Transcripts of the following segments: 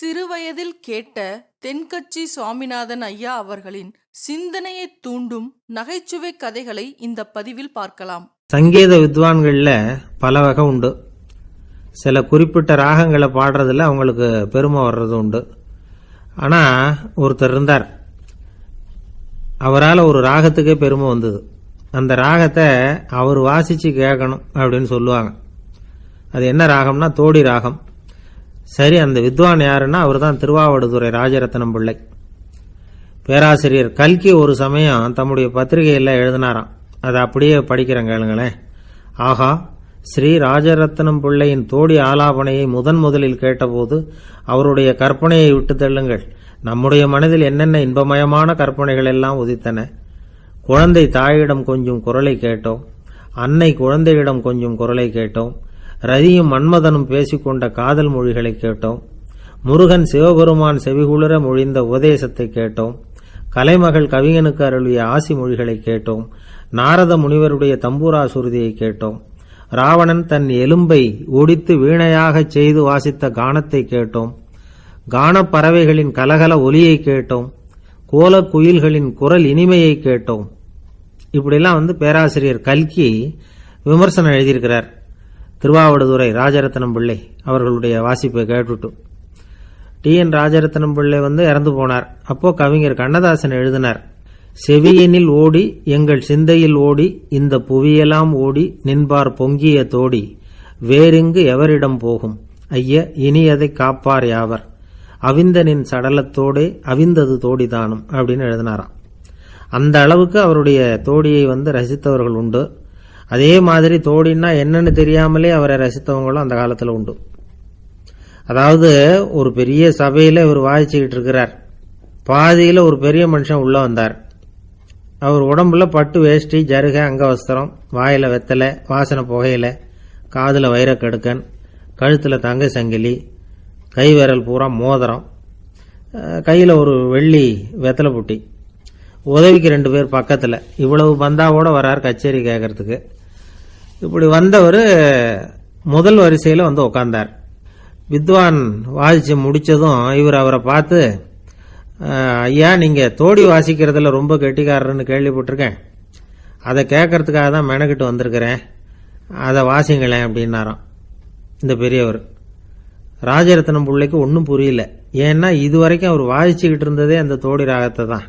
சிறுவயதில் கேட்ட தென்கட்சி சுவாமிநாதன் ஐயா அவர்களின் சிந்தனையை தூண்டும் நகைச்சுவை கதைகளை இந்த பதிவில் பார்க்கலாம். சங்கீத வித்வான்களில் பல வகை உண்டு. சில குறிப்பிட்ட ராகங்களை பாடுறதுல அவங்களுக்கு பெருமை வர்றது உண்டு. ஆனால் ஒருத்தர் இருந்தார். அவரால் ஒரு ராகத்துக்கே பெருமை வந்தது. அந்த ராகத்தை அவர் வாசித்து கேட்கணும் அப்படின்னு சொல்லுவாங்க. அது என்ன ராகம்னா தோடி ராகம். சரி அந்த வித்வான் யாருன்னா அவர் தான் திருவாவடுதுறை ராஜரத்னம் பிள்ளை பேராசிரியர் கல்கி ஒரு சமயம் தம்முடைய பத்திரிகையில் எழுதினாராம். அதை அப்படியே படிக்கிறேன் கேளுங்களேன். ஆகா ஸ்ரீ ராஜரத்னம் பிள்ளையின் தோடி ஆலாபனையை முதன் முதலில் கேட்டபோது அவருடைய கற்பனையை விட்டு தள்ளுங்கள். நம்முடைய மனதில் என்னென்ன இன்பமயமான கற்பனைகள் எல்லாம் உதித்தன? குழந்தை தாயிடம் கொஞ்சம் குரலை கேட்டோம். அன்னை குழந்தையிடம் கொஞ்சம் குரலை கேட்டோம். ரதியும் மன்மதனும் பேசிக்கொண்ட காதல் மொழிகளை கேட்டோம். முருகன் சிவபெருமான் செவிகுளிர மொழிந்த உபதேசத்தை கேட்டோம். கலைமகள் கவிஞனுக்கு அருளிய ஆசி மொழிகளை கேட்டோம். நாரத முனிவருடைய தம்பூரா சுருதியை கேட்டோம். ராவணன் தன் எலும்பை ஒடித்து வீணையாகச் செய்து வாசித்த கானத்தை கேட்டோம். கானப் பறவைகளின் கலகல ஒலியை கேட்டோம். கோலக் குயில்களின் குரல் இனிமையை கேட்டோம். இப்படிலாம் வந்து பேராசிரியர் கல்கி விமர்சனம் எழுதியிருக்கிறார். திருவாவடுதுறை ராஜரத்னம் பிள்ளை அவர்களுடைய வாசிப்பை கேட்டுட்டு. டி. என். ராஜரத்னம் பிள்ளை வந்து இறந்து போனார். அப்போ கவிஞர் கண்ணதாசன் எழுதினார் செவியினில் ஓடி எங்கள் சிந்தையில் ஓடி இந்த புவியெல்லாம் ஓடி நின்பார் பொங்கிய தோடி வேறெங்கு எவரிடம் போகும்? ஐய இனி அதை காப்பார் யாவர்? அவிந்தனின் சடலத்தோடே அவிந்தது தோடிதானும் அப்படின்னு எழுதினாராம். அந்த அளவுக்கு அவருடைய தோடியை வந்து ரசித்தவர்கள் உண்டு. அதே மாதிரி தோடின்னா என்னன்னு தெரியாமலே அவரை ரசித்தவங்களும் அந்த காலத்தில் உண்டு. அதாவது ஒரு பெரிய சபையில் இவர் வாதிச்சுக்கிட்டு இருக்கிறார். பாதியில் ஒரு பெரிய மனுஷன் உள்ளே வந்தார். அவர் உடம்புல பட்டு வேஷ்டி ஜருக அங்கவஸ்திரம் வாயில் வெத்தலை வாசனை புகையில காதில் வைரக்கடுக்கன் கழுத்தில் தங்க சங்கிலி கை விரல் பூரா மோதிரம் கையில் ஒரு வெள்ளி வெத்தலை புட்டி உதவிக்கு ரெண்டு பேர் பக்கத்தில். இவ்வளவு பந்தாவோடு வரார் கச்சேரி கேட்கறதுக்கு இப்படி வந்தவர் முதல் வரிசையில் வந்து உட்காந்தார் வித்வான் வாசித்து முடித்ததும் இவர் அவரை பார்த்து ஐயா நீங்கள் தோடி வாசிக்கிறதுல ரொம்ப கெட்டிக்காரர்னு கேள்விப்பட்டிருக்கேன். அதை கேட்கறதுக்காக தான் மெனக்கிட்டு வந்திருக்கிறேன். அதை வாசிங்களேன் அப்படின்னாராம். இந்த பெரியவர். ராஜரத்னம் பிள்ளைக்கு ஒன்றும் புரியல. ஏன்னா இது வரைக்கும் அவர் வாசிச்சுக்கிட்டு இருந்ததே அந்த தோடி ராகத்தை தான்.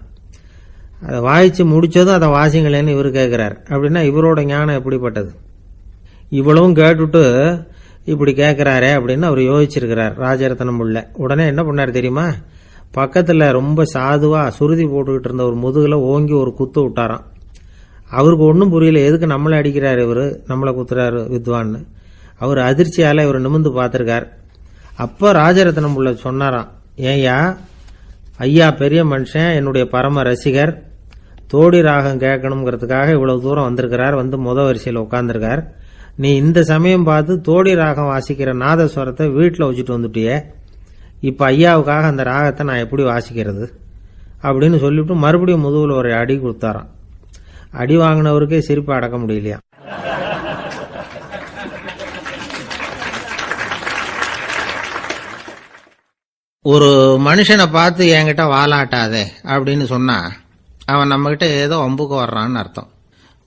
அதை வாசித்து முடிச்சதும் அதை வாசிங்களேன்னு இவர் கேட்குறாரு அப்படின்னா இவரோட ஞானம் எப்படிப்பட்டது? இவ்வளவும் கேட்டுட்டு இப்படி கேட்குறாரே அப்படின்னு அவர் யோசிச்சிருக்கிறார் ராஜரத்னம் உள்ள உடனே என்ன பண்ணார் தெரியுமா? பக்கத்தில் ரொம்ப சாதுவாக சுருதி போட்டுக்கிட்டு இருந்த ஒரு முதுகில் ஓங்கி ஒரு குத்து விட்டாராம். அவருக்கு ஒன்றும் புரியல எதுக்கு நம்மளை அடிக்கிறார் இவர்? நம்மளை குத்துறாரு வித்வான்னு. அவர் அதிர்ச்சியால் இவர் நிமிந்து பார்த்துருக்கார். அப்போ ராஜரத்னம் உள்ள சொன்னாராம் ஏயா ஐயா பெரிய மனுஷன் என்னுடைய பரம ரசிகர். தோடி ராகம் கேட்கணுங்கிறதுக்காக இவ்வளவு தூரம் வந்திருக்கிறார் வந்து முத வரிசையில் உட்காந்துருக்கார் நீ இந்த சமயம் பார்த்து தோடி ராகம் வாசிக்கிற நாதஸ்வரத்தை வீட்டில் வச்சுட்டு வந்துட்டியே. இப்போ ஐயாவுக்காக அந்த ராகத்தை நான் எப்படி வாசிக்கிறது? அப்படின்னு சொல்லிவிட்டு மறுபடியும் முதுகில் ஒரு அடி கொடுத்தாராம். அடி வாங்கினவருக்கே சிரிப்பை அடக்க முடியலையா? ஒரு மனுஷனை பார்த்து என்கிட்ட வாலாட்டாதே அப்படின்னு சொன்னா அவன் நம்மகிட்ட ஏதோ ஒம்புக்கு வர்றான்னு அர்த்தம்.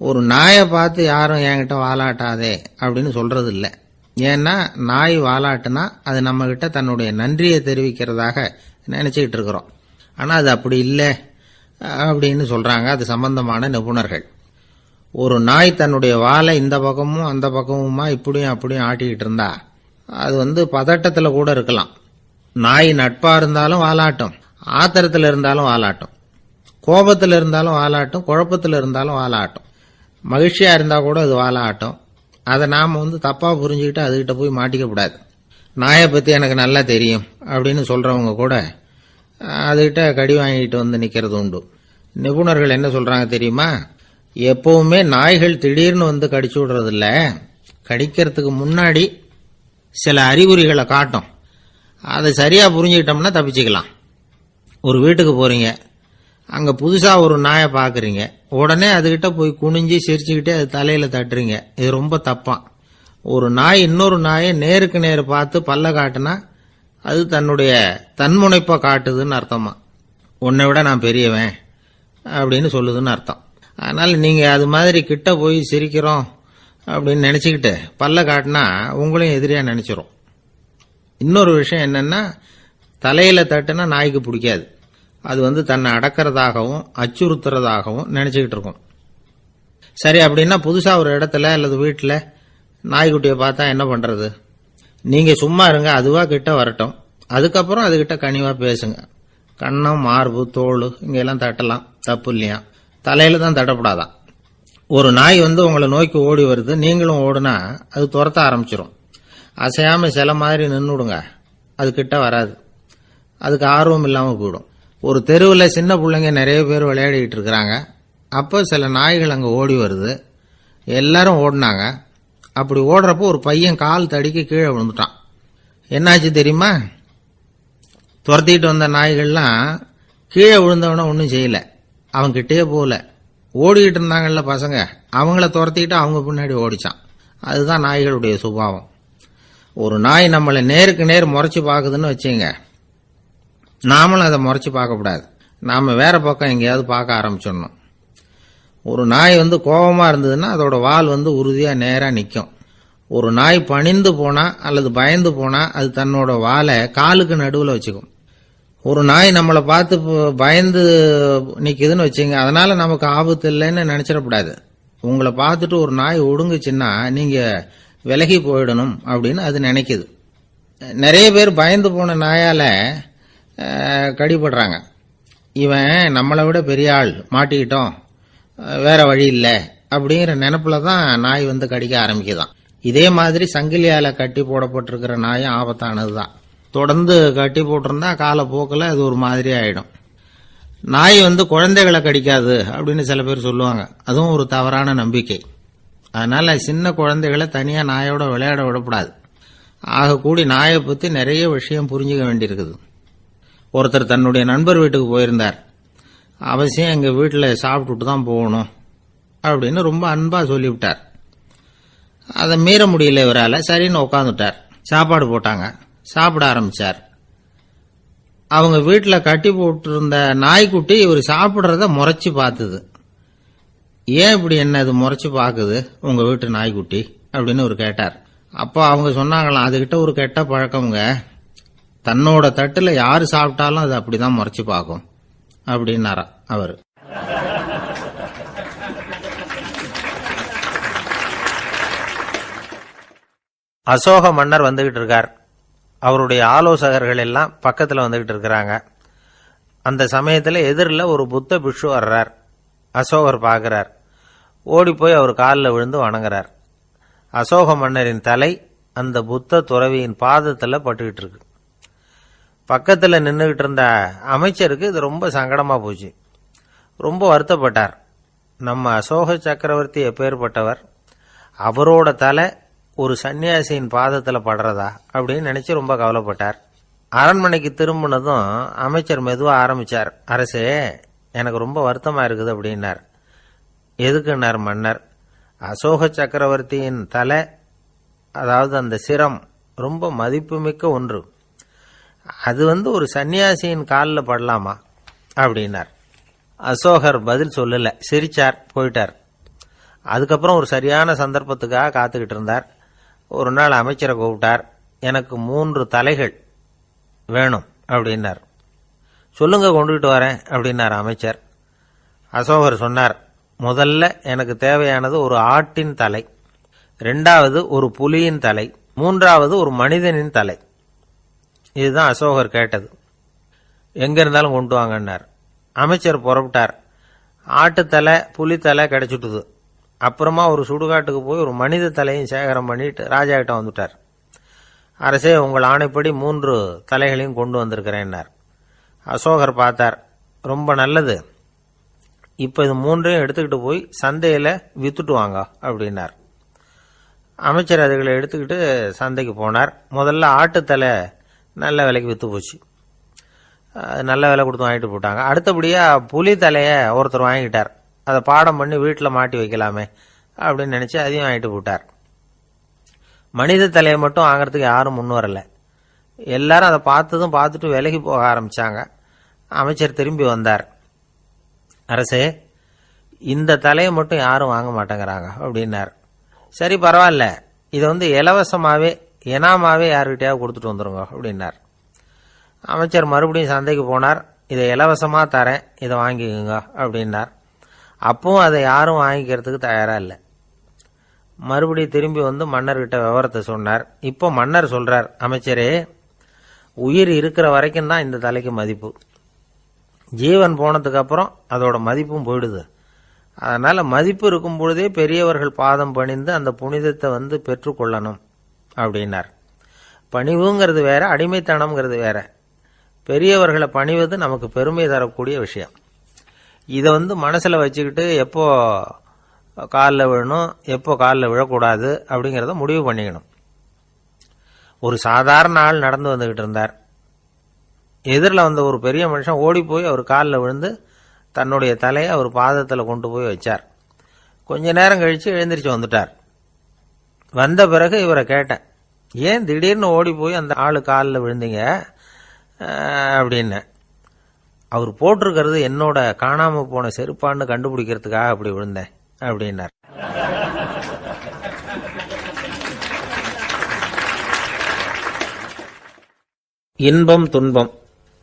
ஒரு நாயை பார்த்து யாரும் என்கிட்ட வாலாட்டாதே அப்படின்னு சொல்றது இல்லை ஏன்னா நாய் வாலாட்டுனா அது நம்மக்கிட்ட தன்னுடைய நன்றியை தெரிவிக்கிறதாக நினைச்சுக்கிட்டு இருக்கிறோம். ஆனால் அது அப்படி இல்லை அப்படின்னு சொல்றாங்க. அது சம்பந்தமான நிபுணர்கள். ஒரு நாய் தன்னுடைய வாலை இந்த பக்கமும் அந்த பக்கமுமா இப்படியும் அப்படியும் ஆட்டிக்கிட்டு இருந்தா அது வந்து பதட்டத்தில் கூட இருக்கலாம். நாய் நட்பா இருந்தாலும் வாலாட்டும் ஆத்திரத்தில் இருந்தாலும் வாலாட்டும் கோபத்தில் இருந்தாலும் வாலாட்டும் குழப்பத்தில் இருந்தாலும் வாலாட்டும். மகிழ்ச்சியாக இருந்தால் கூட அது வாலாட்டும். அதை நாம் வந்து தப்பாக புரிஞ்சுக்கிட்டு அதுக்கிட்ட போய் மாட்டிக்க கூடாது. நாயை பற்றி எனக்கு நல்லா தெரியும் அப்படின்னு சொல்கிறவங்க கூட அதுகிட்ட கடி வாங்கிட்டு வந்து நிற்கிறது உண்டு. நிபுணர்கள் என்ன சொல்கிறாங்க தெரியுமா? எப்போவுமே நாய்கள் திடீர்னு வந்து கடிச்சு விடுறதில்ல. கடிக்கிறதுக்கு முன்னாடி சில அறிகுறிகளை காட்டும். அதை சரியாக புரிஞ்சுக்கிட்டோம்னா தப்பிச்சுக்கலாம். ஒரு வீட்டுக்கு போகிறீங்க அங்கே புதுசாக ஒரு நாயை பார்க்குறீங்க உடனே அதுகிட்ட போய் குனிஞ்சு சிரிச்சுக்கிட்டே அது தலையில தட்டுறீங்க. இது ரொம்ப தப்பான் ஒரு நாய் இன்னொரு நாயை நேருக்கு நேர் பார்த்து பல்ல காட்டுனா அது தன்னுடைய தன்முனைப்பை காட்டுதுன்னு அர்த்தமா. உன்னை விட நான் பெரியவன் அப்படின்னு சொல்லுதுன்னு அர்த்தம். அதனால் நீங்கள் அது மாதிரி கிட்ட போய் சிரிக்கிறோம் அப்படின்னு நினச்சிக்கிட்டு பல்ல காட்டினா உங்களையும் எதிரியாக நினச்சிரும். இன்னொரு விஷயம் என்னன்னா தலையில் தட்டுனா நாய்க்கு பிடிக்காது. அது வந்து தன்னை அடக்கிறதாகவும் அச்சுறுத்துறதாகவும் நினச்சிக்கிட்டு இருக்கும். சரி அப்படின்னா புதுசாக ஒரு இடத்துல அல்லது வீட்டில் நாய்க்குட்டியை பார்த்தா என்ன பண்ணுறது நீங்கள் சும்மா இருங்க அதுவாக கிட்ட வரட்டும். அதுக்கப்புறம் அதுக்கிட்ட கனிவாக பேசுங்க. கண்ணம் மார்பு தோல் இங்கெல்லாம் தட்டலாம். தப்பு இல்லையா? தலையில் தான் தட்டப்படாதான் ஒரு நாய் வந்து உங்களை நோக்கி ஓடி வருது நீங்களும் ஓடுனா அது துரத்த ஆரம்பிச்சிடும் அசையாமல் சில மாதிரி நின்றுடுங்க அது கிட்ட வராது. அதுக்கு ஆர்வம் இல்லாமல் போயிடும். ஒரு தெருவில் சின்ன பிள்ளைங்க நிறைய பேர் விளையாடிக்கிட்டு இருக்கிறாங்க. அப்போ சில நாய்கள் அங்கே ஓடி வருது. எல்லாரும் ஓடினாங்க. அப்படி ஓடுறப்போ ஒரு பையன் கால் தடிக்க கீழே விழுந்துட்டான். என்னாச்சு தெரியுமா? துரத்திட்டு வந்த நாய்கள்லாம் கீழே விழுந்தவன ஒன்றும் செய்யலை. அவன்கிட்டே போகல. ஓடிக்கிட்டு இருந்தாங்கல்ல பசங்க. அவங்கள துரத்திட்டு அவங்க பின்னாடி ஓடிச்சான். அதுதான் நாய்களுடைய சுபாவம். ஒரு நாய் நம்மளை நேருக்கு நேர் முறைச்சி பார்க்குதுன்னு வச்சுங்க நாமளும் அதை முறைச்சி பார்க்கக்கூடாது நாம் வேற பக்கம் எங்கேயாவது பார்க்க ஆரம்பிச்சிடணும். ஒரு நாய் வந்து கோபமாக இருந்ததுன்னா அதோட வால் வந்து உறுதியாக நேராக நிற்கும் ஒரு நாய் பணிந்து போனால் அல்லது பயந்து போனால் அது தன்னோட வாலை காலுக்கு நடுவில் வச்சுக்கும். ஒரு நாய் நம்மளை பார்த்து பயந்து நிற்குதுன்னு வச்சுங்க அதனால் நமக்கு ஆபத்து இல்லைன்னு நினச்சிடக்கூடாது. உங்களை பார்த்துட்டு ஒரு நாய் ஒடுங்குச்சுன்னா நீங்கள் விலகி போயிடணும் அப்படின்னு அது நினைக்குது. நிறைய பேர் பயந்து போன நாயால் கடிபடுறாங்க. இவன் நம்மளை விட பெரிய ஆள் மாட்டிக்கிட்டோம் வேற வழி இல்லை அப்படிங்கிற நினப்பில் தான் நாய் வந்து கடிக்க ஆரம்பிக்குதான். இதே மாதிரி சங்கிலியால கட்டி போடப்பட்டிருக்கிற நாயும் ஆபத்தானது தான் தொடர்ந்து கட்டி போட்டிருந்தா காலப்போக்கில் அது ஒரு மாதிரி ஆயிடும். நாய் வந்து குழந்தைகளை கடிக்காது அப்படின்னு சில பேர் சொல்லுவாங்க. அதுவும் ஒரு தவறான நம்பிக்கை. அதனால சின்ன குழந்தைகளை தனியாக நாயோட விளையாட விடக்கூடாது ஆகக்கூடி நாயை பற்றி நிறைய விஷயம் புரிஞ்சுக்க வேண்டியிருக்குது. ஒருத்தர் தன்னுடைய நண்பர் வீட்டுக்கு போயிருந்தார். அவசியம் எங்கள் வீட்டில் சாப்பிட்டுட்டு தான் போகணும் அப்படின்னு ரொம்ப அன்பாக சொல்லிவிட்டார். அதை மீற முடியல இவரால். சரின்னு உட்காந்துட்டார் சாப்பாடு போட்டாங்க. சாப்பிட ஆரம்பிச்சார். அவங்க வீட்டில் கட்டி போட்டிருந்த நாய்க்குட்டி இவர் சாப்பிட்றத முறைச்சி பார்த்துது. ஏன் இப்படி என்ன இது முறைச்சி பார்க்குது? உங்கள் வீட்டு நாய்க்குட்டி அப்படின்னு அவர் கேட்டார். அப்போ அவங்க சொன்னாங்களாம் அதுகிட்ட ஒரு கெட்ட பழக்கம்ங்க. தன்னோட தட்டுல யாரு சாப்பிட்டாலும் அது அப்படிதான் முறைச்சு பார்க்கும். அப்படின்னாரா அவர். அசோக மன்னர் வந்துகிட்டு இருக்கார். அவருடைய ஆலோசகர்கள் எல்லாம் பக்கத்தில் வந்துகிட்டு இருக்கிறாங்க. அந்த சமயத்தில் எதிரில் ஒரு புத்த பிஷு வர்றார். அசோகர் பார்க்குறார். ஓடி போய் அவர் காலில் விழுந்து வணங்குறார். அசோக மன்னரின் தலை அந்த புத்த துறவியின் பாதத்தில் பட்டுக்கிட்டு இருக்கு. பக்கத்தில் நின்றுகிட்டு இருந்த அமைச்சருக்கு இது ரொம்ப சங்கடமாக போச்சு. ரொம்ப வருத்தப்பட்டார். நம்ம அசோக சக்கரவர்த்தி எப்பேற்பட்டவர்? அவரோட தலை ஒரு சன்னியாசியின் பாதத்தில் படுறதா அப்படின்னு நினச்சி ரொம்ப கவலைப்பட்டார். அரண்மனைக்கு திரும்பினதும் அமைச்சர் மெதுவாக ஆரம்பிச்சார். அரசே எனக்கு ரொம்ப வருத்தமாக இருக்குது அப்படின்னார். எதுக்குன்னார் மன்னர்? அசோக சக்கரவர்த்தியின் தலை அதாவது அந்த சிரம் ரொம்ப மதிப்புமிக்க ஒன்று. அது வந்து ஒரு சன்னியாசியின் காலில் படலாமா? அப்படின்னார். அசோகர் பதில் சொல்லலை. சிரிச்சார் போயிட்டார். அதுக்கப்புறம் ஒரு சரியான சந்தர்ப்பத்துக்காக காத்துக்கிட்டு இருந்தார். ஒரு நாள் அமைச்சரை கூப்பிட்டார். எனக்கு மூன்று தலைகள் வேணும் அப்படின்னார். சொல்லுங்க கொண்டுகிட்டு வரேன் அப்படின்னார் அமைச்சர். அசோகர் சொன்னார் முதல்ல எனக்கு தேவையானது ஒரு ஆட்டின் தலை ரெண்டாவது ஒரு புலியின் தலை மூன்றாவது ஒரு மனிதனின் தலை. இதுதான் அசோகர் கேட்டது. எங்க இருந்தாலும் கொண்டு வாங்கன்னார். அமைச்சர் புறப்பட்டார். ஆட்டுத்தலை புலித்தலை கிடைச்சிட்டுது. அப்புறமா ஒரு சுடுகாட்டுக்கு போய் ஒரு மனித தலையும் சேகரம் பண்ணிட்டு ராஜா கிட்ட வந்துட்டார். அரசே உங்கள் ஆணைப்படி மூன்று தலைகளையும் கொண்டு வந்திருக்கிறேன்னார். அசோகர் பார்த்தார் ரொம்ப நல்லது. இப்போ இது மூன்றையும் எடுத்துக்கிட்டு போய் சந்தையில் வித்துட்டு வாங்க அப்படின்னார். அமைச்சர் அதுகளை எடுத்துக்கிட்டு சந்தைக்கு போனார். முதல்ல ஆட்டுத்தலை நல்ல விலைக்கு விற்று போச்சு. நல்ல விலை கொடுத்து வாங்கிட்டு போட்டாங்க. அடுத்தபடியாக புலி தலையை ஒருத்தர் வாங்கிட்டார். அதை பாடம் பண்ணி வீட்டில் மாட்டி வைக்கலாமே அப்படின்னு நினச்சி அதையும் வாங்கிட்டு போட்டார். மனித தலையை மட்டும் வாங்குறதுக்கு யாரும் முன் வரலை. எல்லாரும் அதை பார்த்ததும் பார்த்துட்டு விலகி போக ஆரம்பித்தாங்க அமைச்சர் திரும்பி வந்தார். அரசே இந்த தலையை மட்டும் யாரும் வாங்க மாட்டேங்கிறாங்க அப்படின்னார். சரி பரவாயில்ல. இதை வந்து இலவசமாகவே இனாமாவே யாருக்கிட்டையாவது கொடுத்துட்டு வந்துருங்க அப்படின்னார். அமைச்சர் மறுபடியும் சந்தைக்கு போனார். இதை இலவசமாக தரேன். இதை வாங்கிக்கோங்க அப்படின்னார். அப்பவும் அதை யாரும் வாங்கிக்கிறதுக்கு தயாராக இல்லை. மறுபடியும் திரும்பி வந்து மன்னர்கிட்ட விவரத்தை சொன்னார். இப்போ மன்னர் சொல்கிறார் அமைச்சரே உயிர் இருக்கிற வரைக்கும் தான் இந்த தலைக்கு மதிப்பு. ஜீவன் போனதுக்கப்புறம் அதோட மதிப்பும் போயிடுது. அதனால் மதிப்பு இருக்கும் பொழுதே பெரியவர்கள் பாதம் பணிந்து அந்த புனிதத்தை வந்து பெற்றுக்கொள்ளணும். அப்படின்னார். பணிவுங்கிறது வேற அடிமைத்தனம்ங்கிறது வேற. பெரியவர்களை பணிவது நமக்கு பெருமை தரக்கூடிய விஷயம். இதை வந்து மனசில் வச்சுக்கிட்டு எப்போ காலில் விழணும் எப்போ காலில் விழக்கூடாது அப்படிங்கிறத முடிவு பண்ணிக்கணும். ஒரு சாதாரண ஆள் நடந்து வந்துக்கிட்டு இருந்தார். எதிரில் வந்த ஒரு பெரிய மனுஷன் ஓடி போய் அவர் காலில் விழுந்து தன்னுடைய தலையை அவர் பாதத்தில் கொண்டு போய் வச்சார். கொஞ்ச நேரம் கழித்து எழுந்திரிச்சு வந்துட்டார். வந்த பிறகு இவரை கேட்டேன். ஏன் திடீர்னு ஓடி போய் அந்த ஆள் காலில் விழுந்தீங்க? அப்படின்னு. அவர் போட்டிருக்கிறது என்னோட காணாம போன செருப்பான்னு கண்டுபிடிக்கிறதுக்காக அப்படி விழுந்தேன் அப்படின்னார். இன்பம் துன்பம்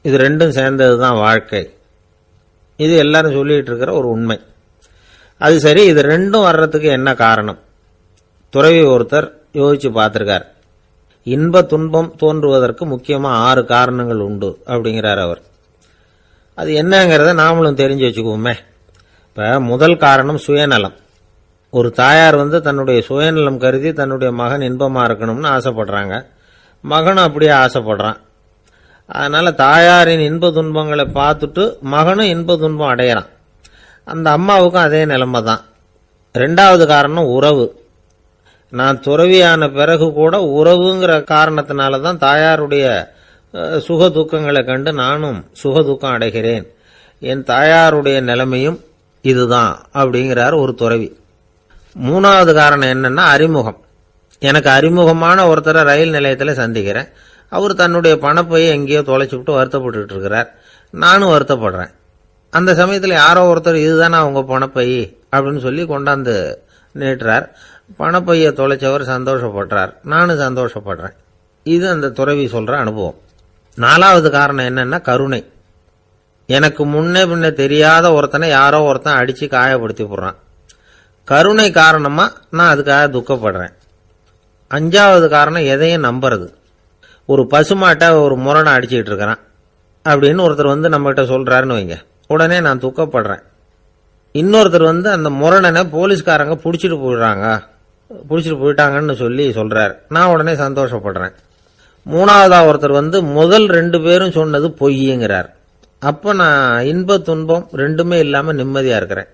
இது ரெண்டும் சேர்ந்தது தான் வாழ்க்கை. இது எல்லாரும் சொல்லிட்டு இருக்கிற ஒரு உண்மை. அது சரி இது ரெண்டும் வர்றதுக்கு என்ன காரணம்? துறவி ஒருத்தர் யோசிச்சு பார்த்துருக்கார். இன்ப துன்பம் தோன்றுவதற்கு முக்கியமாக ஆறு காரணங்கள் உண்டு அப்படிங்கிறார் அவர். அது என்னங்கிறத நாமளும் தெரிஞ்சு வச்சுக்குவோமே. இப்போ முதல் காரணம் சுயநலம். ஒரு தாயார் வந்து தன்னுடைய சுயநலம் கருதி தன்னுடைய மகன் இன்பமாக இருக்கணும்னு ஆசைப்படுறாங்க. மகனும் அப்படியே ஆசைப்படுறான். அதனால் தாயாரின் இன்ப துன்பங்களை பார்த்துட்டு மகனும் இன்ப துன்பம் அடையிறான். அந்த அம்மாவுக்கும் அதே நிலைமை தான் ரெண்டாவது காரணம் உறவு. நான் துறவியான பிறகு கூட உறவுங்கிற காரணத்தினால தான் தாயாருடைய சுக துக்கங்களை கண்டு நானும் சுக துக்கம் அடைகிறேன். என் தாயாருடைய நிலைமையும் இதுதான் அப்படிங்கிறார் ஒரு துறவி. மூணாவது காரணம் என்னன்னா அறிமுகம். எனக்கு அறிமுகமான ஒருத்தரை ரயில் நிலையத்தில் சந்திக்கிறேன். அவர் தன்னுடைய பணப்பையை எங்கேயோ தொலைச்சுவிட்டு வருத்தப்பட்டுட்டு இருக்கிறார். நானும் வருத்தப்படுறேன். அந்த சமயத்தில் யாரோ ஒருத்தர் இதுதானே அவங்க பணப்பை? அப்படின்னு சொல்லி கொண்டாந்து நீட்டுறார் பணப்பையை தொலைச்சவர் சந்தோஷப்படுறார். நானும் சந்தோஷப்படுறேன். இது அந்த துறவி சொல்கிற அனுபவம். நாலாவது காரணம் என்னன்னா கருணை. எனக்கு முன்னே பின்ன தெரியாத ஒருத்தனை யாரோ ஒருத்தன் அடித்து காயப்படுத்தி போடுறான் கருணை காரணமாக நான் அதுக்காக துக்கப்படுறேன். அஞ்சாவது காரணம் எதையும் நம்புறது. ஒரு பசுமாட்டை ஒரு முரணை அடிச்சுக்கிட்டு இருக்கிறான். அப்படின்னு ஒருத்தர் வந்து நம்மகிட்ட சொல்கிறாருன்னு வைங்க. உடனே நான் துக்கப்படுறேன். இன்னொருத்தர் வந்து அந்த முரணனை போலீஸ்காரங்க பிடிச்சிட்டு போயிடுறாங்க. பிடிச்சிட்டு போயிட்டாங்கன்னு சொல்லி சொல்கிறார் நான் உடனே சந்தோஷப்படுறேன். மூணாவதாக ஒருத்தர் வந்து முதல் ரெண்டு பேரும் சொன்னது பொய்யுங்கிறார். அப்போ நான் இன்ப துன்பம் ரெண்டுமே இல்லாமல் நிம்மதியாக இருக்கிறேன்.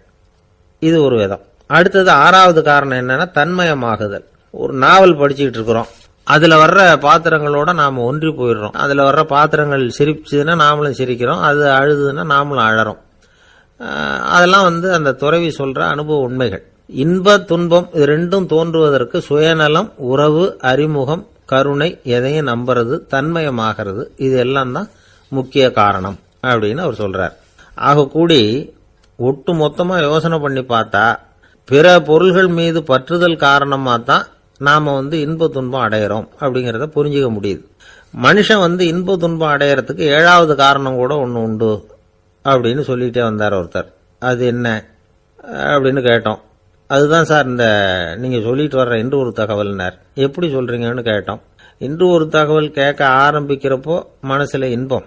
இது ஒரு விதம். அடுத்தது ஆறாவது காரணம் என்னென்னா தன்மயமாகுதல். ஒரு நாவல் படிச்சுக்கிட்டு இருக்கிறோம். அதில் வர்ற பாத்திரங்களோட நாம் ஒன்றி போயிடுறோம். அதில் வர்ற பாத்திரங்கள் சிரிச்சுதுன்னா நாமளும் சிரிக்கிறோம். அது அழுதுன்னா நாமளும் அழறோம். அதெல்லாம் வந்து அந்த துறவி சொல்கிற அனுபவ உண்மைகள். இன்ப துன்பம் இது ரெண்டும் தோன்றுவதற்கு சுயநலம் உறவு அறிமுகம் கருணை எதையும் நம்புறது தன்மயமாகிறது இது எல்லாம் தான் முக்கிய காரணம் அப்படின்னு அவர் சொல்றார். ஆக கூடி ஒட்டு மொத்தமா யோசனை பண்ணி பார்த்தா பிற பொருள்கள் மீது பற்றுதல் காரணமாக தான் நாம வந்து இன்ப துன்பம் அடையிறோம் அப்படிங்கிறத புரிஞ்சுக்க முடியுது. மனுஷன் வந்து இன்ப துன்பம் அடையறதுக்கு ஏழாவது காரணம் கூட ஒன்று உண்டு அப்படின்னு சொல்லிட்டே வந்தார் ஒருத்தர். அது என்ன? அப்படின்னு கேட்டோம். அதுதான் சார் இந்த நீங்கள் சொல்லிட்டு வர்ற இன்று ஒரு தகவல்னார் எப்படி சொல்கிறீங்கன்னு கேட்டோம். இன்று ஒரு தகவல் கேட்க ஆரம்பிக்கிறப்போ மனசில் இன்பம்.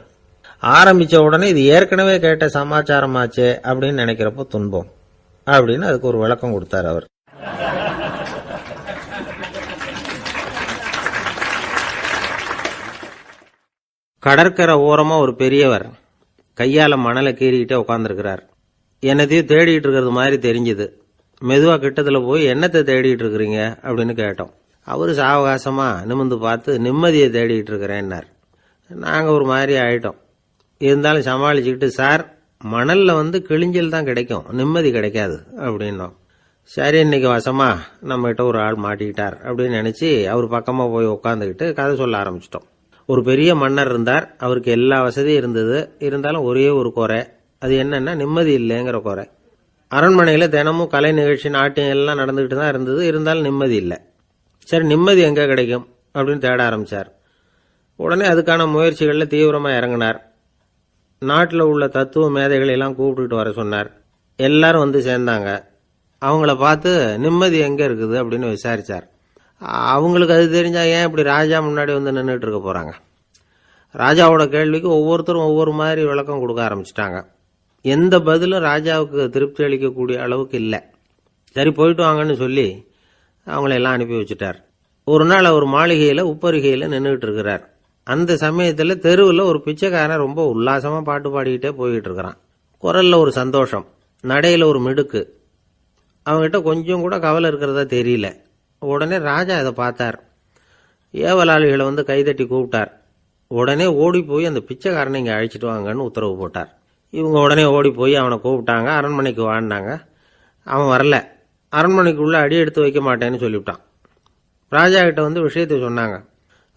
ஆரம்பித்த உடனே இது ஏற்கனவே கேட்ட சமாச்சாரமாச்சே அப்படின்னு நினைக்கிறப்போ துன்பம். அப்படின்னு அதுக்கு ஒரு விளக்கம் கொடுத்தார் அவர். கடற்கரை ஓரமாக ஒரு பெரியவர் கையால் மணலை கீறிக்கிட்டே உட்காந்துருக்கிறார் என்னத்தையும் தேடிட்டு இருக்கிறது மாதிரி தெரிஞ்சுது. மெதுவா கிட்டத்துல போய் என்னத்தை தேடிட்டு இருக்கிறீங்க அப்படின்னு கேட்டோம். அவரு சாவகாசமா நிமிந்து பார்த்து நிம்மதியை தேடிட்டு இருக்கிறேன்னார். நாங்கள் ஒரு மாதிரி ஆயிட்டோம். இருந்தாலும் சமாளிச்சுக்கிட்டு சார் மணல்ல வந்து கிழிஞ்சல் தான் கிடைக்கும். நிம்மதி கிடைக்காது. அப்படின்னோம். சரி இன்னைக்கு வசமா நம்மகிட்ட ஒரு ஆள் மாட்டிக்கிட்டார். அப்படின்னு நினைச்சு அவர் பக்கமாக போய் உட்காந்துக்கிட்டு கதை சொல்ல ஆரம்பிச்சிட்டோம். ஒரு பெரிய மன்னர் இருந்தார். அவருக்கு எல்லா வசதியும் இருந்தது. இருந்தாலும் ஒரே ஒரு குறை. அது என்னன்னா நிம்மதி இல்லைங்கிற குறை. அரண்மனையில் தினமும் கலை நிகழ்ச்சி நாட்டியம் எல்லாம் நடந்துக்கிட்டு தான் இருந்தது. இருந்தாலும் நிம்மதி இல்லை. சரி நிம்மதி எங்கே கிடைக்கும் அப்படின்னு தேட ஆரம்பித்தார் உடனே அதுக்கான முயற்சிகளில் தீவிரமாக இறங்கினார். நாட்டில் உள்ள தத்துவ மேதைகளை எல்லாம் கூப்பிட்டுட்டு வர சொன்னார். எல்லாரும் வந்து சேர்ந்தாங்க. அவங்கள பார்த்து நிம்மதி எங்கே இருக்குது அப்படின்னு விசாரிச்சார். அவங்களுக்கு அது தெரிஞ்சால் ஏன் இப்படி ராஜா முன்னாடி வந்து நின்றுட்டு இருக்க போகிறாங்க ராஜாவோட கேள்விக்கு ஒவ்வொருத்தரும் ஒவ்வொரு மாதிரி விளக்கம் கொடுக்க ஆரம்பிச்சிட்டாங்க. எந்த பதிலும் ராஜாவுக்கு திருப்தி அளிக்கக்கூடிய அளவுக்கு இல்லை. சரி போயிட்டு வாங்கன்னு சொல்லி அவங்கள எல்லாம் அனுப்பி வச்சுட்டார். ஒரு நாள் அவர் மாளிகையில் உப்பருகையில் நின்றுட்டு இருக்கிறார். அந்த சமயத்தில் தெருவில் ஒரு பிச்சைக்காரன் ரொம்ப உல்லாசமாக பாட்டு பாடிக்கிட்டே போய்கிட்டு இருக்கிறான். குரலில் ஒரு சந்தோஷம் நடையில் ஒரு மிடுக்கு. அவங்ககிட்ட கொஞ்சம் கூட கவலை இருக்கிறதா தெரியல. உடனே ராஜா இதை பார்த்தார். ஏவலாளிகளை வந்து கைதட்டி கூப்பிட்டார். உடனே ஓடி போய் அந்த பிச்சைக்காரனை இங்கே அழைச்சிட்டு வாங்கன்னு உத்தரவு போட்டார். இவங்க உடனே ஓடி போய் அவனை கூப்பிட்டாங்க. அரண்மனைக்கு வாழ்ந்தாங்க அவன் வரல. அரண்மனைக்குள்ளே அடி எடுத்து வைக்க மாட்டேன்னு சொல்லிவிட்டான். ராஜா கிட்ட வந்து விஷயத்தை சொன்னாங்க.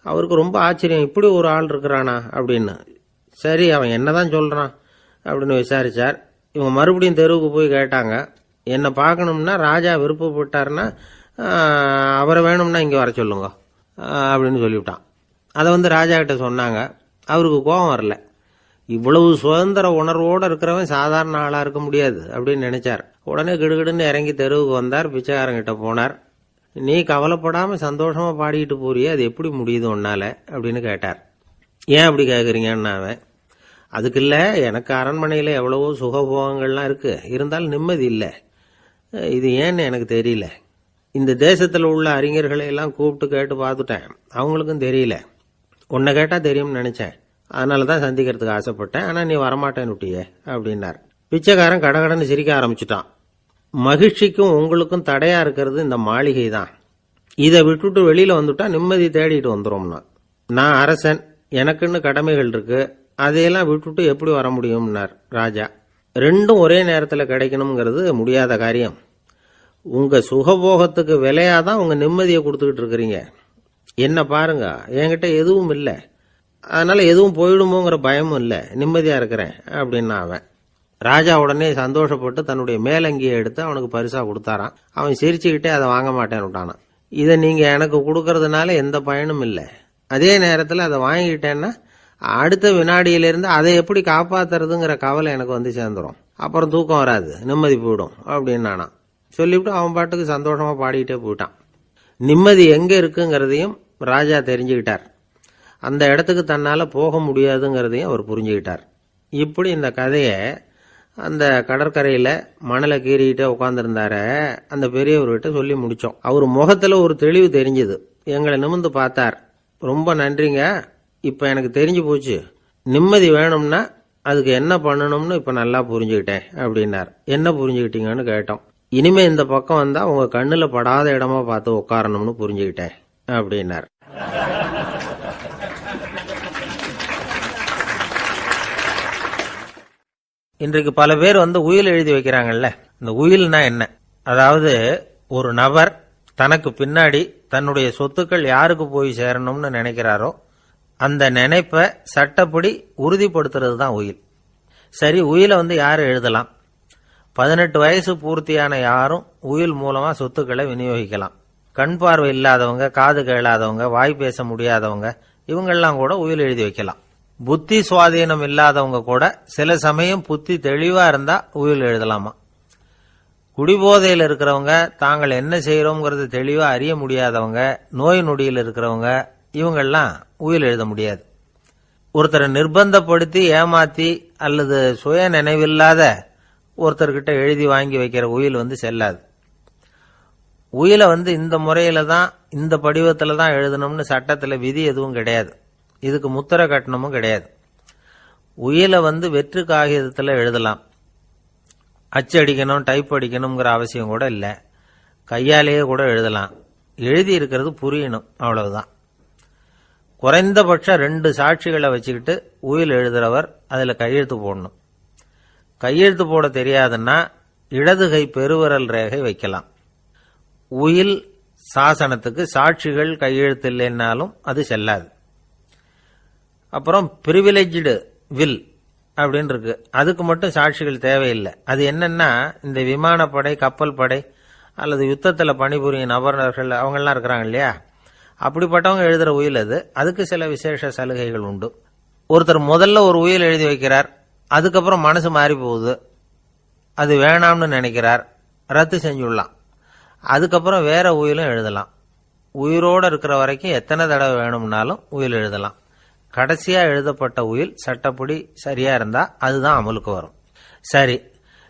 அவருக்கு ரொம்ப ஆச்சரியம். இப்படி ஒரு ஆள் இருக்கிறானா அப்படின்னு. சரி அவன் என்னதான் சொல்கிறான் அப்படின்னு விசாரிச்சார். இவங்க மறுபடியும் தெருவுக்கு போய் கேட்டாங்க. என்னை பார்க்கணும்னா ராஜா விருப்பப்பட்டாருன்னா அவரை வேணும்னா இங்கே வர சொல்லுங்க அப்படின்னு சொல்லிவிட்டான். அதை வந்து ராஜா கிட்ட சொன்னாங்க. அவருக்கு கோபம் வரல. இவ்வளவு சுதந்திர உணர்வோடு இருக்கிறவன் சாதாரண ஆளாக இருக்க முடியாது அப்படின்னு நினைச்சார். உடனே கிடுகிடுன்னு இறங்கி தெருவுக்கு வந்தார் பிச்சைக்காரங்கிட்ட போனார். நீ கவலைப்படாமல் சந்தோஷமாக பாடிக்கிட்டு போறியே அது எப்படி முடியுது உன்னால? அப்படின்னு கேட்டார். ஏன் அப்படி கேட்குறீங்கன்னு அவன் அதுக்கு இல்லை எனக்கு அரண்மனையில் எவ்வளவோ சுகபோகங்கள்லாம் இருக்குது இருந்தாலும் நிம்மதி இல்லை. இது ஏன்னு எனக்கு தெரியல. இந்த தேசத்தில் உள்ள அறிஞர்களை எல்லாம் கூப்பிட்டு கேட்டு பார்த்துட்டேன் அவங்களுக்கும் தெரியல. உன்னை கேட்டால் தெரியும்னு நினச்சேன். அதனால தான் சந்திக்கிறதுக்கு ஆசைப்பட்டேன். ஆனால் நீ வரமாட்டேன்னு விட்டியே அப்படின்னார். பிச்சைக்காரன் கடகடன்னு சிரிக்க ஆரம்பிச்சிட்டான். மகிழ்ச்சிக்கும் உங்களுக்கும் தடையா இருக்கிறது இந்த மாளிகை தான் இதை விட்டுட்டு வெளியில் வந்துட்டா நிம்மதி தேடிட்டு வந்துடும்னா நான் அரசன் எனக்குன்னு கடமைகள் இருக்கு. அதையெல்லாம் விட்டுட்டு எப்படி வர முடியும்னார் ராஜா. ரெண்டும் ஒரே நேரத்தில் கிடைக்கணுங்கிறது முடியாத காரியம். உங்கள் சுகபோகத்துக்கு விலையாதான் உங்கள் நிம்மதியை கொடுத்துக்கிட்டு இருக்கிறீங்க. என்ன பாருங்க என்கிட்ட எதுவும் இல்லை. அதனால எதுவும் போயிடுமோங்கிற பயமும் இல்லை. நிம்மதியாக இருக்கிறேன் அப்படின்னா அவன். ராஜா உடனே சந்தோஷப்பட்டு தன்னுடைய மேலங்கியை எடுத்து அவனுக்கு பரிசாக கொடுத்தாரான் அவன் சிரிச்சுக்கிட்டே அதை வாங்க மாட்டேன்னு விட்டானான் இதை நீங்கள் எனக்கு கொடுக்கறதுனால எந்த பயனும் இல்லை. அதே நேரத்தில் அதை வாங்கிக்கிட்டேன்னா அடுத்த வினாடியிலிருந்து அதை எப்படி காப்பாத்துறதுங்கிற கவலை எனக்கு வந்து சேர்ந்துரும். அப்புறம் தூக்கம் வராது. நிம்மதி போயிடும் அப்படின்னு சொல்லிவிட்டு அவன் பாட்டுக்கு சந்தோஷமாக பாடிக்கிட்டே போயிட்டான். நிம்மதி எங்கே இருக்குங்கிறதையும் ராஜா தெரிஞ்சுக்கிட்டார். அந்த இடத்துக்கு தன்னால் போக முடியாதுங்கிறதையும் அவர் புரிஞ்சுக்கிட்டார். இப்படி இந்த கதையை அந்த கடற்கரையில் மணலை கீறிக்கிட்டே உட்காந்துருந்தார அந்த பெரியவர்கிட்ட சொல்லி முடித்தோம் அவர் முகத்தில் ஒரு தெளிவு தெரிஞ்சுது. எங்களை நிமிந்து பார்த்தார். ரொம்ப நன்றிங்க. இப்போ எனக்கு தெரிஞ்சு போச்சு. நிம்மதி வேணும்னா அதுக்கு என்ன பண்ணணும்னு இப்போ நல்லா புரிஞ்சுக்கிட்டேன் அப்படின்னார். என்ன புரிஞ்சுக்கிட்டீங்கன்னு கேட்டோம். இனிமே இந்த பக்கம் வந்தால் உங்கள் கண்ணில் படாத இடமா பார்த்து உட்காரணும்னு புரிஞ்சுக்கிட்டேன் அப்படின்னார். இன்றைக்கு பல பேர் வந்து உயில் எழுதி வைக்கிறாங்கல்ல. இந்த உயில்னா என்ன? அதாவது ஒரு நபர் தனக்கு பின்னாடி தன்னுடைய சொத்துக்கள் யாருக்கு போய் சேரணும்னு நினைக்கிறாரோ அந்த நினைப்பை சட்டப்படி உறுதிப்படுத்துறது தான் உயில். சரி உயிலை வந்து யார் எழுதலாம்? பதினெட்டு வயசு பூர்த்தியான யாரும் உயில் மூலமாக சொத்துக்களை விநியோகிக்கலாம். கண் பார்வை இல்லாதவங்க காது கேளாதவங்க வாய் பேச முடியாதவங்க இவங்கெல்லாம் கூட உயில் எழுதி வைக்கலாம். புத்தி சுவாதீனம் இல்லாதவங்க கூட சில சமயம் புத்தி தெளிவா இருந்தா உயில் எழுதலாமா? குடிபோதையில் இருக்கிறவங்க தாங்கள் என்ன செய்யறோங்கிறது தெளிவா அறிய முடியாதவங்க நோய் நொடியில் இருக்கிறவங்க இவங்கெல்லாம் உயில் எழுத முடியாது. ஒருத்தரை நிர்பந்தப்படுத்தி ஏமாத்தி அல்லது சுய நினைவில்லாத ஒருத்தர்கிட்ட எழுதி வாங்கி வைக்கிற உயில் வந்து செல்லாது. உயிலை வந்து இந்த முறையில தான் இந்த படிவத்தில் தான் எழுதணும்னு சட்டத்தில் விதி எதுவும் கிடையாது. இதுக்கு முத்திர கட்டணமும் கிடையாது. உயிலை வந்து வெற்று காகிதத்தில் எழுதலாம். அச்சடிக்கணும் டைப் அடிக்கணுங்கிற அவசியம் கூட இல்லை. கையாலேயே கூட எழுதலாம். எழுதி இருக்கிறது புரியணும் அவ்வளவுதான். குறைந்தபட்சம் ரெண்டு சாட்சிகளை வச்சுக்கிட்டு உயில் எழுதுறவர் அதில் கையெழுத்து போடணும். கையெழுத்து போட தெரியாதுன்னா இடதுகை பெருவிரல் ரேகை வைக்கலாம். உயில் சாசனத்துக்கு சாட்சிகள் கையெழுத்து இல்லைன்னாலும் அது செல்லாது. அப்புறம் ப்ரிவிலேஜ்டு வில் அப்படின்னு இருக்கு அதுக்கு மட்டும் சாட்சிகள் தேவையில்லை. அது என்னன்னா இந்த விமானப்படை கப்பல் படை அல்லது யுத்தத்தில் பணிபுரியும் நபர்கள் அவங்கெல்லாம் இருக்கிறாங்க இல்லையா? அப்படிப்பட்டவங்க எழுதுகிற உயில் அது. அதுக்கு சில விசேஷ சலுகைகள் உண்டு. ஒருத்தர் முதல்ல ஒரு உயில் எழுதி வைக்கிறார். அதுக்கப்புறம் மனசு மாறி போகுது. அது வேணாம்னு நினைக்கிறார். ரத்து செஞ்சுடலாம். அதுக்கப்புறம் வேற உயிலும் எழுதலாம். உயிரோடு இருக்கிற வரைக்கும் எத்தனை தடவை வேணும்னாலும் உயில் எழுதலாம். கடைசியா எழுதப்பட்ட உயில் சட்டப்படி சரியா இருந்தா அதுதான் அமலுக்கு வரும். சரி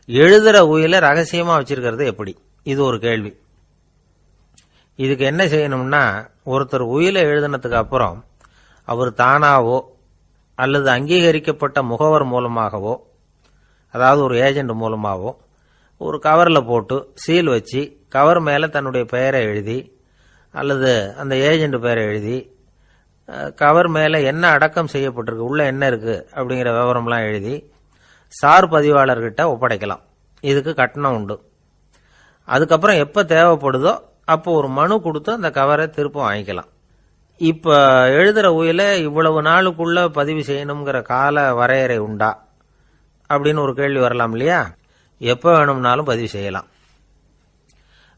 எழுதுற உயிலை ரகசியமா வச்சிருக்கிறது எப்படி? இது ஒரு கேள்வி. இதுக்கு என்ன செய்யணும்னா ஒருத்தர் உயிலை எழுதினதுக்கு அப்புறம் அவர் தானாவோ அல்லது அங்கீகரிக்கப்பட்ட முகவர் மூலமாகவோ அதாவது ஒரு ஏஜென்ட் மூலமாகவோ ஒரு கவரில் போட்டு சீல் வச்சு கவர் மேலே தன்னுடைய பெயரை எழுதி அல்லது அந்த ஏஜென்ட் பெயரை எழுதி கவர் மேலே என்ன அடக்கம் செய்யப்பட்டிருக்கு உள்ள என்ன இருக்கு அப்படிங்கிற விவரம்லாம் எழுதி சார் பதிவாளர்கிட்ட ஒப்படைக்கலாம். இதுக்கு கட்டணம் உண்டு. அதுக்கப்புறம் எப்போ தேவைப்படுதோ அப்போ ஒரு மனு கொடுத்து அந்த கவரை திருப்ப வாங்கிக்கலாம். இப்போ எழுதுகிற உயில இவ்வளவு நாளுக்குள்ள பதிவு செய்யணுங்கிற கால வரையறை உண்டா அப்படின்னு ஒரு கேள்வி வரலாம் இல்லையா? எப்போ வேணும்னாலும் பதிவு செய்யலாம்.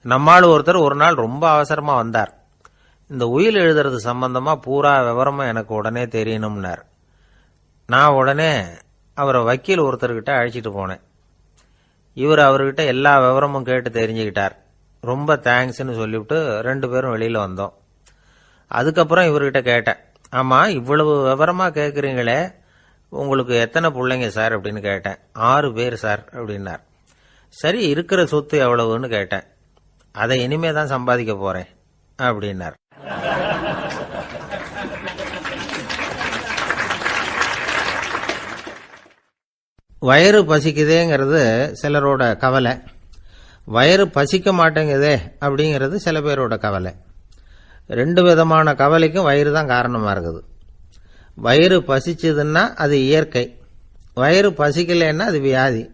நம்மால் ஒருத்தர் ஒரு நாள் ரொம்ப அவசரமாக வந்தார். இந்த உயில் எழுதுறது சம்பந்தமா பூரா விவரமா எனக்கு உடனே தெரியணும்னார். நான் உடனே அவரை வக்கீல் ஒருத்தர்கிட்ட அழைச்சிட்டு போனேன். இவர் அவர்கிட்ட எல்லா விவரமும் கேட்டு தெரிஞ்சுக்கிட்டார். ரொம்ப தேங்க்ஸ்னு சொல்லிவிட்டு ரெண்டு பேரும் வெளியில வந்தோம். அதுக்கப்புறம் இவர்கிட்ட கேட்டேன். ஆமா இவ்வளவு விவரமா கேட்குறீங்களே உங்களுக்கு எத்தனை பிள்ளைங்க சார் அப்படின்னு கேட்டேன். ஆறு பேர் சார் அப்படின்னார். சரி இருக்கிற சொத்து எவ்வளவுன்னு கேட்டேன். அதை இனிமே தான் சம்பாதிக்க போறேன் அப்படின்னார். வயிறு பசிக்குதேங்கிறது சிலரோட கவலை. வயிறு பசிக்க மாட்டேங்குதே அப்படிங்கிறது சில பேரோட கவலை. ரெண்டு விதமான கவலைக்கும் வயிறு தான் காரணமாக இருக்குது. வயிறு பசிச்சதுன்னா அது இயற்கை. வயிறு பசிக்கலைன்னா அது வியாதி.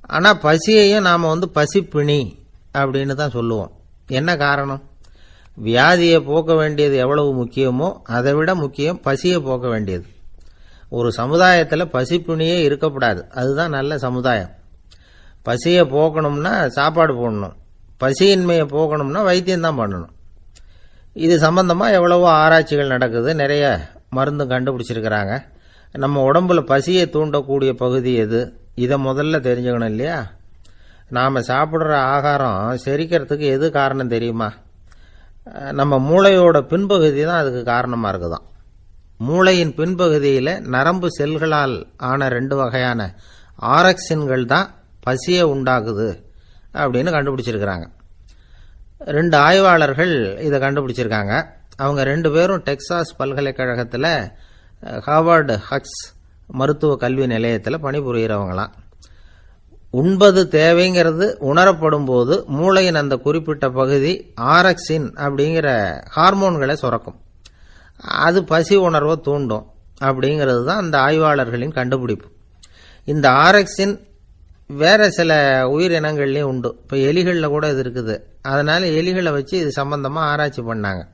ஆனால் பசியையும் நாம் வந்து பசிப்பிணி அப்படின்னு தான் சொல்லுவோம். என்ன காரணம்? வியாதியை போக்க வேண்டியது எவ்வளவு முக்கியமோ அதை விட முக்கியம் பசியை போக்க வேண்டியது. ஒரு சமுதாயத்தில் பசிப்புணியே இருக்கக்கூடாது. அதுதான் நல்ல சமுதாயம். பசியை போக்கணும்னா சாப்பாடு போடணும். பசியின்மையை போக்கணும்னா வைத்தியம் தான் பண்ணணும். இது சம்பந்தமாக எவ்வளவோ ஆராய்ச்சிகள் நடக்குது. நிறைய மருந்து கண்டுபிடிச்சிருக்கிறாங்க. நம்ம உடம்புல பசியை தூண்டக்கூடிய பகுதி எது? இதை முதல்ல தெரிஞ்சுக்கணும் இல்லையா? நாம் சாப்பிட்ற ஆகாரம் செரிக்கிறதுக்கு எது காரணம் தெரியுமா? நம்ம மூளையோட பின்பகுதி தான் அதுக்கு காரணமாக இருக்குதான். மூளையின் பின்பகுதியில் நரம்பு செல்களால் ஆன ரெண்டு வகையான ஆரக்சின்கள் தான் பசியை உண்டாக்குது அப்படின்னு கண்டுபிடிச்சிருக்கிறாங்க. ரெண்டு ஆய்வாளர்கள் இதை கண்டுபிடிச்சிருக்காங்க. அவங்க ரெண்டு பேரும் டெக்சாஸ் பல்கலைக்கழகத்தில் ஹார்வர்டு ஹக்ஸ் மருத்துவ கல்வி நிலையத்தில் பணிபுரிகிறவங்களாம் உண்பது தேவைங்கிறது உணரப்படும் போது மூளையின் அந்த குறிப்பிட்ட பகுதி ஆரக்சின் அப்படிங்கிற ஹார்மோன்களை சுரக்கும். அது பசி உணர்வை தூண்டும் அப்படிங்கிறது தான் அந்த ஆய்வாளர்களின் கண்டுபிடிப்பு. இந்த ஆரக்சின் வேற சில உயிரினங்கள்லேயும் உண்டு. இப்போ எலிகளில் கூட இது இருக்குது. அதனால எலிகளை வச்சு இது சம்பந்தமாக ஆராய்ச்சி பண்ணாங்க.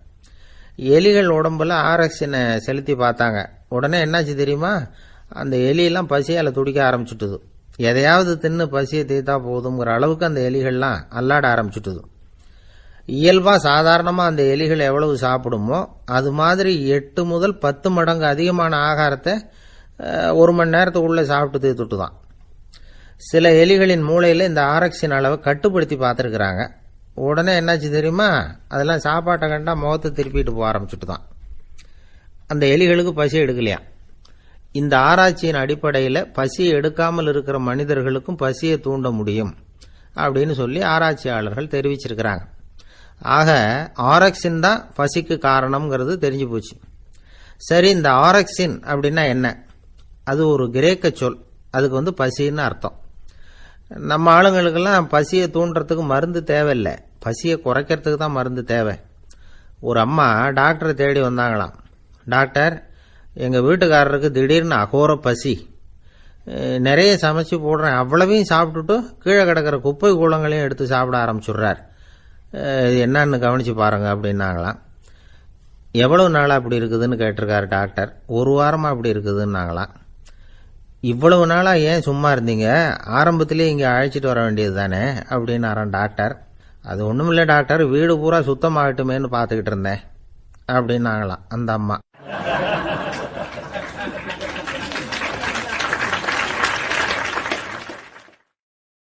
எலிகள் உடம்புல ஆரக்சினை செலுத்தி பார்த்தாங்க. உடனே என்னாச்சு தெரியுமா? அந்த எலியெல்லாம் பசியால் துடிக்க ஆரம்பிச்சுட்டுது. எதையாவது தின்னு பசியை தீர்த்தா போதுங்கிற அளவுக்கு அந்த எலிகள்லாம் அல்லாட ஆரம்பிச்சுட்டுது. இயல்பாக சாதாரணமாக அந்த எலிகள் எவ்வளவு சாப்பிடுமோ அது மாதிரி எட்டு முதல் பத்து மடங்கு அதிகமான ஆகாரத்தை ஒரு மணி நேரத்துக்குள்ளே சாப்பிட்டு தீர்த்துட்டு தான் சில எலிகளின் மூளையில் இந்த ஆரக்சின் அளவை கட்டுப்படுத்தி பார்த்துருக்குறாங்க. உடனே என்னாச்சு தெரியுமா? அதெல்லாம் சாப்பாட்டை கண்டா முகத்தை திருப்பிட்டு போக ஆரம்பிச்சுட்டு தான் அந்த எலிகளுக்கு பசி எடுக்கலையா? இந்த ஆராய்ச்சியின் அடிப்படையில் பசியை எடுக்காமல் இருக்கிற மனிதர்களுக்கும் பசியை தூண்ட முடியும் அப்படின்னு சொல்லி ஆராய்ச்சியாளர்கள் தெரிவிச்சிருக்கிறாங்க. ஆக ஆரக்சின் தான் பசிக்கு காரணம்ங்கிறது தெரிஞ்சு போச்சு. சரி இந்த ஆரக்சின் அப்படின்னா என்ன? அது ஒரு கிரேக்க சொல். அதுக்கு வந்து பசின்னு அர்த்தம். நம்ம ஆளுங்களுக்கெல்லாம் பசியை தூண்டுறதுக்கு மருந்து தேவையில்லை. பசியை குறைக்கிறதுக்கு தான் மருந்து தேவை. ஒரு அம்மா டாக்டரை தேடி வந்தாங்களாம். டாக்டர் எங்கள் வீட்டுக்காரருக்கு திடீர்னு அகோர பசி. நிறைய சமைச்சு போடுறேன். அவ்வளவையும் சாப்பிட்டுட்டு கீழே கிடக்கிற குப்பை கூலங்களையும் எடுத்து சாப்பிட ஆரம்பிச்சுடுறார். இது என்னன்னு கவனித்து பாருங்கள் அப்படின்னாங்களாம். எவ்வளவு நாளாக அப்படி இருக்குதுன்னு கேட்டிருக்காரு டாக்டர். ஒரு வாரமாக அப்படி இருக்குதுன்னாங்களாம். இவ்வளவு நாளாக ஏன் சும்மா இருந்தீங்க? ஆரம்பத்திலே இங்கே அழைச்சிட்டு வர வேண்டியது தானே? அப்படின்னாராம் டாக்டர். அது ஒன்றுமில்ல டாக்டர் வீடு பூரா சுத்தமாகட்டுமேன்னு பார்த்துக்கிட்டு இருந்தேன். அப்படின்னாங்களாம் அந்த அம்மா.